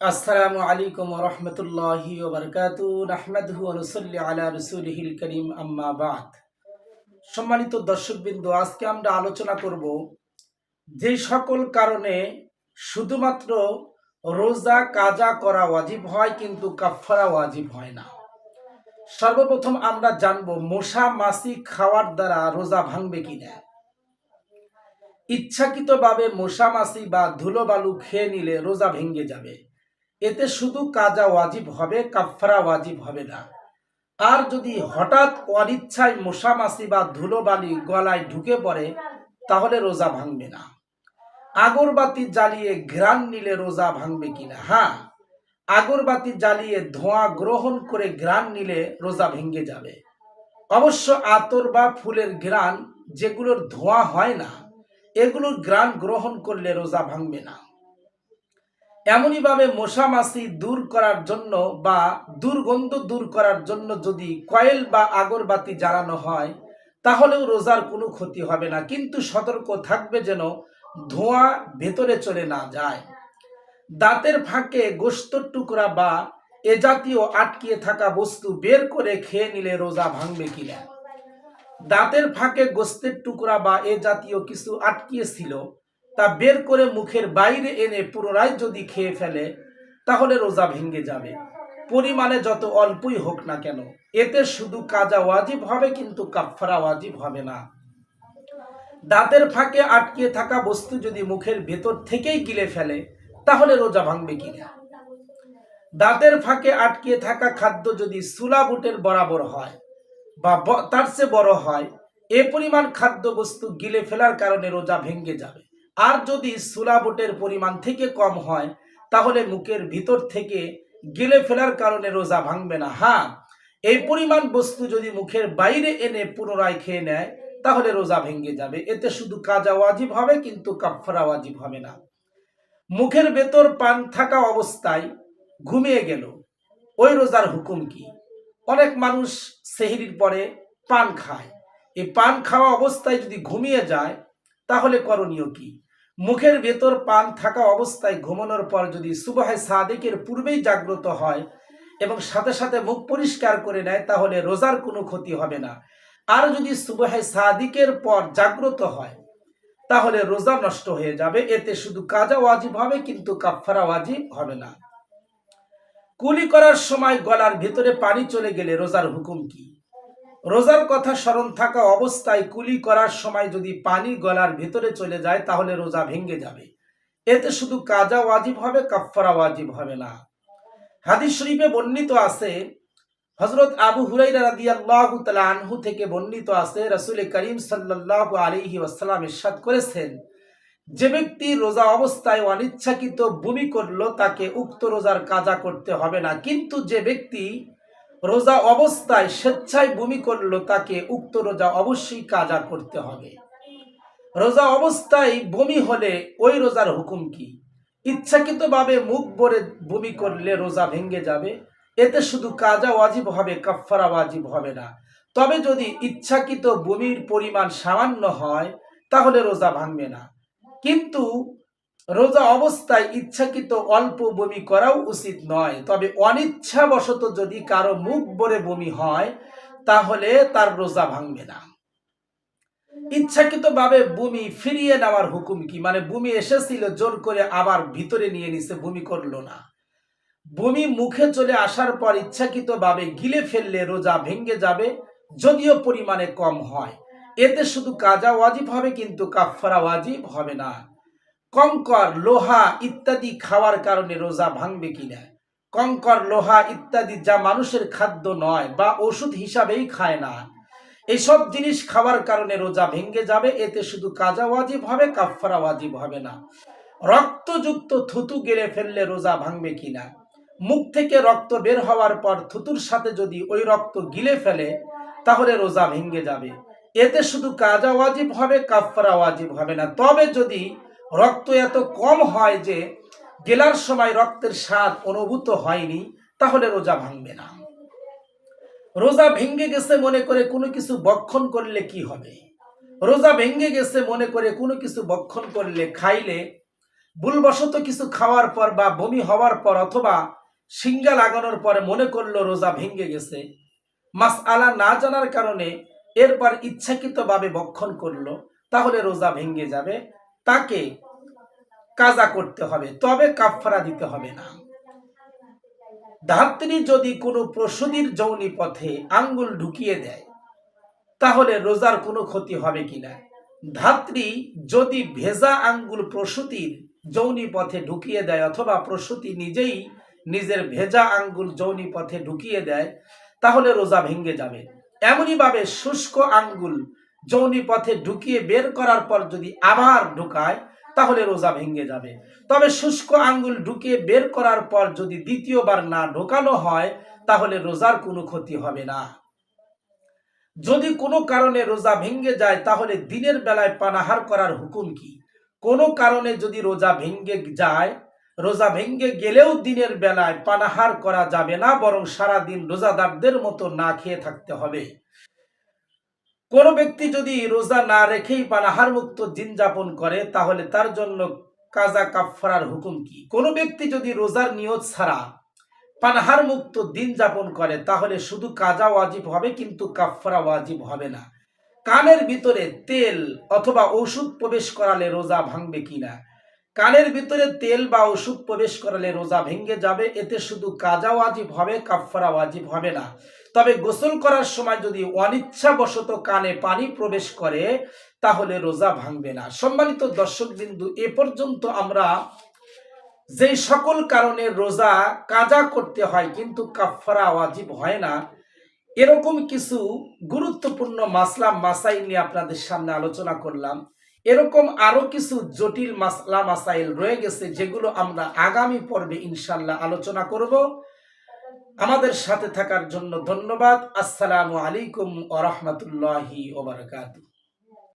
আসসালামু আলাইকুম রহমতুল্লাহি ওবরকাতু রহমদহু অনুসল্লি আলা রসুলহিল করিম, আম্মা বাদ। সম্মানিত দর্শকবৃন্দ, আজকে আমরা আলোচনা করব যে সকল কারণে শুধুমাত্র রোজা কাজা করা ওয়াজিব হয় কিন্তু কাফারা ওয়াজিব হয় না। সর্বপ্রথম আমরা জানব মশা, মাছি খাওয়ার দ্বারা রোজা ভাঙবে কিনা। ইচ্ছাকৃতভাবে মশা, মাছি বা ধুলোবালু খেয়ে নিলে রোজা ভেঙে যাবে। এতে শুধু কাজা ওয়াজিব হবে কাফারা ওয়াজিব হবে না। আর যদি হঠাৎ অনিচ্ছায় মশামাছি বা ধুলোবালি গলায় ঢুকে পড়ে, তাহলে রোজা ভাঙবে না। আগরবাতি জ্বালিয়ে ঘ্রাণ নিলে রোজা ভাঙবে কিনা? হ্যাঁ আগরবাতি জ্বালিয়ে ধোঁয়া গ্রহণ করে ঘ্রাণ নিলে রোজা ভেঙে যাবে। অবশ্য আতর বা ফুলের ঘ্রাণ যেগুলোর ধোঁয়া হয় না, এগুলোর ঘ্রাণ গ্রহণ করলে রোজা ভাঙবে না। এমনইভাবে মশামাছি দূর করার জন্য বা দুর্গন্ধ দূর করার জন্য যদি কয়েল বা আগরবাতি জ্বালানো হয়, তাহলেও রোজার কোনো ক্ষতি হবে না। কিন্তু সতর্ক থাকবে যেন ধোঁয়া ভেতরে চলে না যায়। দাঁতের ফাঁকে গোস্তর টুকরা বা এ জাতীয় আটকিয়ে থাকা বস্তু বের করে খেয়ে নিলে রোজা ভাঙবে কিনা? দাঁতের ফাঁকে গোস্তের টুকরা বা এ জাতীয় কিছু আটকিয়েছিল তা বের করে মুখের বাইরে এনে পুনরায় যদি খেয়ে ফেলে, তাহলে রোজা ভেঙে যাবে। পরিমাণে যত অল্পই হোক না কেন, এতে শুধু কাজা ওয়াজিব হবে কিন্তু কাফারা ওয়াজিব হবে না। দাঁতের ফাঁকে আটকে থাকা বস্তু যদি মুখের ভেতর থেকেই গিলে ফেলে, তাহলে রোজা ভাঙবে কিনা? দাঁতের ফাঁকে আটকে থাকা খাদ্য যদি সুলা বুটের বরাবর হয় বা তার চেয়ে বড় হয়, এ পরিমাণ খাদ্য বস্তু গিলে ফেলার কারণে রোজা ভেঙে যাবে। আর যদি সুলাবটের পরিমাণ থেকে কম হয়, তাহলে মুখের ভিতর থেকে গিলে ফেলার কারণে রোজা ভাঙবে না। হ্যাঁ এই পরিমাণ বস্তু যদি মুখের বাইরে এনে পুনরায় খেয়ে নেয়, তাহলে রোজা ভেঙে যাবে। এতে শুধু কাজা ওয়াজিব হবে, কিন্তু কাফারা ওয়াজিব হবে না। মুখের ভেতর পান থাকা অবস্থায় ঘুমিয়ে গেল। ওই রোজার হুকুম কি? অনেক মানুষ সেহরির পরে পান খায়। এই পান খাওয়া অবস্থায় যদি ঘুমিয়ে যায়, তাহলে করণীয় কি? মুখের ভেতর পান থাকা অবস্থায় ঘুমানোর পর যদি সুবাহে সাদেকের পূর্বেই জাগ্রত হয় এবং সাথে সাথে মুখ পরিষ্কার করে নেয়, তাহলে রোজার কোনো ক্ষতি হবে না। আর যদি সুবাহে সাদিকের পর জাগ্রত হয়, তাহলে রোজা নষ্ট হয়ে যাবে। এতে শুধু কাজা ওয়াজিব হবে, কিন্তু কাফারা ওয়াজিব হবে না। কুলি করার সময় গলার ভেতরে পানি চলে গেলে রোজার হুকুম কি? রোজার কথা স্মরণ থাকা অবস্থায় কুলি করার সময় যদি পানি গলার ভেতরে চলে যায়, তাহলে রোজা ভেঙে যাবে। এতে শুধু কাজা ওয়াজিব হবে কাফারা ওয়াজিব হবে না। হাদিস শরীফে বর্ণিত আছে হজরত আবু তাআলা আনহু থেকে বর্ণিত আছে, রাসূল করিম সাল্লাল্লাহু আলাইহি ওয়াসাল্লাম ইরশাদ করেছেন, যে ব্যক্তি রোজা অবস্থায় অনিচ্ছাকৃত বমি করল, তাকে উক্ত রোজার কাজা করতে হবে না। কিন্তু যে ব্যক্তি রোজা অবস্থায় স্বেচ্ছায় বমি করল তাকে উক্ত রোজা অবশ্যই কাজা করতে হবে। রোজা অবস্থায় বমি হলে ওই রোজার হুকুম কি? ইচ্ছাকৃতভাবে মুখ ভরে বমি করলে রোজা ভেঙে যাবে। এতে শুধু কাজা ওয়াজিব হবে কাফারা ওয়াজিব হবে না। তবে যদি ইচ্ছাকৃত বমির পরিমাণ সামান্য হয়, তাহলে রোজা ভাঙবে না। কিন্তু রোজা অবস্থায় ইচ্ছাকৃত অল্প বমি করাও উচিত নয়। তবে অনিচ্ছাবশত যদি কারও মুখ ভরে বমি হয়, তাহলে তার রোজা ভাঙবে না। ইচ্ছাকৃতভাবে বমি ফিরিয়ে নেওয়ার হুকুম কি? মানে বমি এসেছিল, জোর করে আবার ভিতরে নিয়ে নিছে, বমি করল না। বমি মুখে চলে আসার পর ইচ্ছাকৃতভাবে গিলে ফেললে রোজা ভেঙে যাবে, যদিও পরিমাণে কম হয়। এতে শুধু কাজা ওয়াজিব হবে, কিন্তু কাফারা ওয়াজিব হবে না। কঙ্কর, লোহা ইত্যাদি খাওয়ার কারণে রোজা ভাঙবে কিনা? কঙ্কর, লোহা ইত্যাদি যা মানুষের খাদ্য নয় বা ওষুধ হিসাবেই খায় না। এসব জিনিস খাওয়ার কারণে রোজা ভেঙে যাবে, এতে শুধু কাজা ওয়াজিব হবে কাফারা ওয়াজিব হবে না। রক্তযুক্ত থুতু গেলে ফেললে রোজা ভাঙবে কিনা? মুখ থেকে রক্ত বের হওয়ার পর থুতুর সাথে যদি ওই রক্ত গিলে ফেলে, তাহলে রোজা ভেঙে যাবে। এতে শুধু কাজা ওয়াজিব হবে কাফারা ওয়াজিব হবে না। তবে যদি রক্ত এত কম হয় যে গেলার সময় রক্তের স্বাদ অনুভূত হয়নি, তাহলে রোজা ভাঙবে না। রোজা ভেঙ্গে গেছে মনে করে কোনো কিছু বক্ষণ করলে কি হবে? রোজা ভেঙ্গে গেছে মনে করে কোনো কিছু বক্ষণ করলে খাইলে ভুলবশত কিছু খাওয়ার পর বা বমি হওয়ার পর অথবা সিঙ্গা লাগানোর পরে মনে করল রোজা ভেঙে গেছে। মাস আলা না জানার কারণে এরপর ইচ্ছাকৃতভাবে বক্ষণ করল, তাহলে রোজা ভেঙ্গে যাবে। তাকে কাজা করতে হবে, তবে কাফফারা দিতে হবে না। ধাত্রী যদি কোনো প্রসূতির যৌনি পথে আঙ্গুল ঢুকিয়ে দেয়, তাহলে রোজার কোনো ক্ষতি হবে কিনা? ধাত্রী যদি ভেজা আঙ্গুল প্রসূতির যৌনি পথে ঢুকিয়ে দেয়, অথবা প্রসূতি নিজেই নিজের ভেজা আঙ্গুল যৌনি পথে ঢুকিয়ে দেয়, তাহলে রোজা ভেঙে যাবে। এমনইভাবে শুষ্ক আঙ্গুল যৌনি পথে ঢুকিয়ে বের করার পর যদি আবার ঢুকায়, তাহলে রোজা ভেঙে যাবে। তবে শুষ্ক আঙ্গুল ঢুকিয়ে বের করার পর যদি দ্বিতীয়বার না ঢোকানো হয়, তাহলে রোজার কোনো ক্ষতি হবে না। যদি কোনো কারণে রোজা ভেঙে যায়, তাহলে দিনের বেলায় পানাহার করার হুকুম কি? কোনো কারণে যদি রোজা ভেঙে যায়, রোজা ভেঙে গেলেও দিনের বেলায় পানাহার করা যাবে না, বরং সারা দিন রোজাদারদের মতো না খেয়ে থাকতে হবে। কোনো ব্যক্তি যদি রোজা না রেখেই পানাহার মুক্ত দিন যাপন করে, তাহলে তার জন্য কাজা কাফফারার হুকুম কি? কোনো ব্যক্তি যদি রোজার নিয়ত ছাড়া পানাহার মুক্ত দিন যাপন করে, তাহলে শুধু কাজা ওয়াজিব হবে কিন্তু কাফফারা ওয়াজিব হবে না। কানের ভিতরে তেল অথবা ওষুধ প্রবেশ করালে রোজা ভাঙবে কিনা? কানের ভিতরে তেল বা ওষুধ প্রবেশ করালে রোজা ভেঙে যাবে। এতে শুধু কাজা ওয়াজিব হবে, কাফফারা ওয়াজিব হবে না। তবে গোসল করার সময় যদি অনিচ্ছাবশত কানে পানি প্রবেশ করে, তাহলে রোজা ভাঙবে না। সম্মানিত দর্শক বিন্দু এ পর্যন্ত আমরা যেই সকল কারণে রোজা কাজা করতে হয়, কিন্তু কাফফারা ওয়াজিব হয় না, এরকম কিছু গুরুত্বপূর্ণ মাসলা মাসাই নিয়ে আপনাদের সামনে আলোচনা করলাম। এরকম আরও কিছু জটিল মাসলা মাসাইল রয়ে গেছে যেগুলো আমরা আগামী পর্বে ইনশাল্লাহ আলোচনা করব। আমাদের সাথে থাকার জন্য ধন্যবাদ। আসসালামু আলাইকুম ওরহমতুল্লাহি ওবরাকাতুহ